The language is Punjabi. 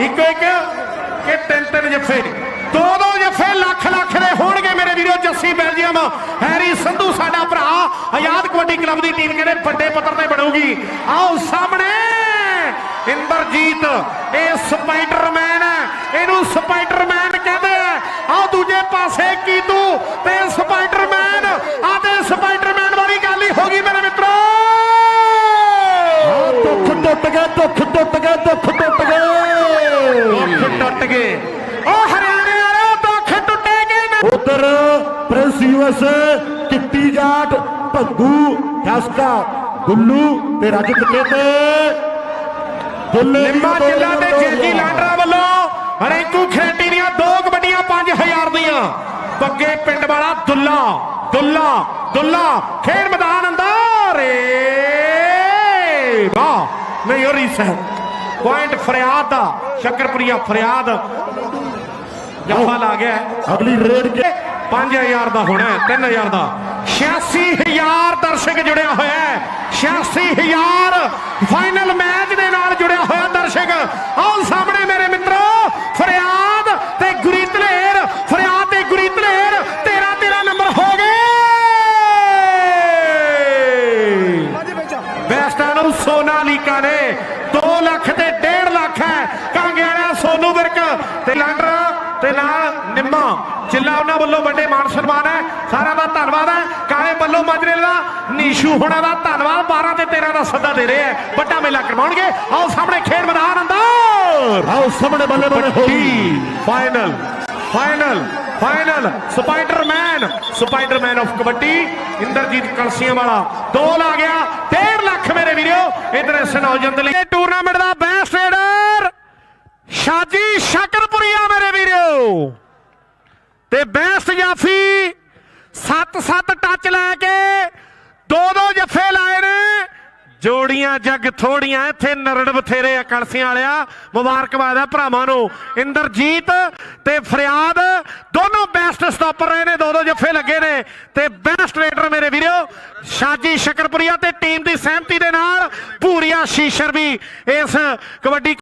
ਇੱਕੋ ਇੱਕ, ਕਿ ਤਿੰਨ ਤਿੰਨ ਜੱਫੇ, ਦੋ ਦੋ ਜੱਫੇ ਲੱਖ ਲੱਖ ਦੇ ਹੋਣਗੇ ਮੇਰੇ ਵੀਰੋ ਜੱਸੀ ਬੈਲਜੀਅਮ। ਹੈਰੀ ਸੰਧੂ ਸਾਡਾ ਭਰਾ, ਆਜ਼ਾਦ ਕਬੱਡੀ ਕਲੱਬ ਦੀ ਟੀਮ ਕਹਿੰਦੇ ਵੱਡੇ ਪੱਧਰ ਤੇ ਬਣੂਗੀ? ਆਓ ਸਾਹਮਣੇ, ਇੰਦਰਜੀਤ, ਇਹ ਸਪਾਈਡਰਮੈਨ ਹੈ, ਇਹਨੂੰ ਸਪਾਈਡਰਮੈਨ ਕਹਿੰਦੇ ਆ। ਆਹ ਦੂਜੇ ਪਾਸੇ, ਕੀਤੂ ਤੇ ਸਪਾਈਡਰਮੈਨ, ਆ ਤੇ ਸਪਾਈਡਰਮੈਨ ਵਾਲੀ ਗੱਲ ਹੀ ਹੋ ਗਈ ਮੇਰੇ ਮਿੱਤਰੋ। ਦੁੱਖ ਟੁੱਟ ਗਏ ਦੁੱਖ ਟੁੱਟ ਗਏ ਦੁੱਖ ਟੁੱਟ ਟੁੱਟ ਗਏ। ਉਹ ਹਰਿਆਣੇ ਵਾਲਿਓ ਦੁੱਖ ਟੁੱਟੇ ਗਏ ਉਧਰ Prince US Kitty Jat Bhaggu Thaska Gullu ਤੇ ਰਜਤ ਦੀ ਨਿੰਮਾ ਜ਼ਿਲ੍ਹਾ ਤੇ ਦੋ ਜੇਜੀ ਲਾਂਡਰਾ ਵੱਲੋਂ ਰੈਂਕੂ ਖੇਡੀ ਦੀਆਂ ਦੋ ਕਬੱਡੀਆਂ 5000 ਦੀਆਂ। ਬੱਗੇ ਪਿੰਡ ਵਾਲਾ ਦੁੱਲਾ ਦੁੱਲਾ ਦੁੱਲਾ ਖੇਡ ਮੈਦਾਨ ਅੰਦਰ ਏ ਵਾਹ ਨਹੀਂ ਹੋਰੀ ਸਹਿ ਪੁਆਇੰਟ ਫਰਿਆਦ ਦਾ ਸ਼ੱਕਰਪੁਰੀਆ ਫਰਿਆਦ ਜੱਫਾ ਲਾ ਗਿਆ। ਅਗਲੀ ਰੇਡ ਕੇ 5000 ਦਾ ਹੋਣਾ ਹੈ 3000 ਦਾ 86000 ਦਰਸ਼ਕ ਜੁੜਿਆ ਹੋਇਆ ਹੈ 86000 ਫਾਈਨਲ ਮੈਚ ਦੇ ਨਾਲ ਜੁੜਿਆ ਹੋਇਆ ਦਰਸ਼ਕ ਆਓ ਸਾਹਮਣੇ ਮੇਰੇ ਮਿੱਤਰੋ ਫਰਿਆਦ ਤੇ ਗੁਰੀ ਧਲੇਰ ਫਰਿਆਦ ਤੇ ਗੁਰੀ ਧਲੇਰ 13 13 ਨੰਬਰ ਹੋ ਗਏ ਬੈਸਟਾਂ ਨੂੰ ਸੋਨਾਲੀਕਾ ਨੇ 2 ਲੱਖ ਤੇ 1.5 ਲੱਖ ਹੈ ਕਾਂਗੇ ਵਾਲਾ ਸੋਨੂ ਵਿਰਕ ਤੇ ਲਾਂਡਰ ਤੇ ਨਾਲ ਨਿੰਮਾ ਚਿੱਲਾ ਉਹਨਾਂ ਵੱਲੋਂ ਵੱਡੇ ਮਾਨ ਸਨਮਾਨ ਹੈ ਸਾਰਿਆਂ ਦਾ ਧੰਨਵਾਦ ਹੈ। ਕਾਲੇ ਬੱਲੋ ਮਾਜਰੇ ਦਾ ਨੀਸ਼ੂ ਹੋਣਾ ਦਾ ਧੰਨਵਾਦ 12 ਤੇ 13 ਦਾ ਸੱਦਾ ਦੇ ਰਹੇ ਹੈ। ਵੱਡਾ ਮੇਲਾ ਕਰਵਾਉਣਗੇ। ਆਓ ਸਾਹਮਣੇ ਖੇਡ ਮੈਦਾਨ ਅੰਦਰ। ਆਓ ਸਾਹਮਣੇ ਬੱਲੇ ਬੱਲੇ ਹੋ। T final final final. Spiderman Spiderman of kabaddi Inderjit Kalsian ਵਾਲਾ ਦੋ ਲਾ ਗਿਆ। 1.5 ਲੱਖ ਮੇਰੇ ਵੀਰੋ ਇਧਰ ਇਸ ਨੌਜਵਾਨ ਲਈ। ਟੂਰਨਾਮੈਂਟ ਦਾ ਬੈਸਟ ਰੇਡਰ ਸ਼ਾਜੀ ਵੀਰੋ ਤੇ ਬੈਸਟ ਜਾਫੀ 7-7 ਟੱਚ ਲੈ ਕੇ ਦੋ ਦੋ ਜੱਫੇ ਲਾਏ ਨੇ। ਜੋੜੀਆਂ ਜੱਗ ਥੋੜੀਆਂ, ਇੱਥੇ ਨਰੜ ਬਥੇਰੇ ਆ ਕਲਸੀਆਂ ਵਾਲਿਆ। ਮੁਬਾਰਕਬਾਦ ਹੈ ਭਰਾਵਾਂ ਨੂੰ। ਇੰਦਰਜੀਤ ਤੇ ਫਰਿਆਦ ਦੋਨੋਂ ਬੈਸਟ ਸਟਾਪਰ ਰਹੇ ਨੇ ਦੋ ਦੋ ਜੱਫੇ ਲੱਗੇ ਨੇ। ਤੇ ਬੈਸਟ ਰੇਡਰ ਮੇਰੇ ਵੀਰੋ, ਸ਼ਾਜੀ ਸ਼ਕਰਪੁਰੀਆ ਤੇ ਟੀਮ ਦੀ ਸਹਿਮਤੀ ਦੇ ਨਾਲ ਪੂਰੀਆ ਸ਼ੀਸ਼ਰ ਵੀ ਇਸ ਕਬੱਡੀ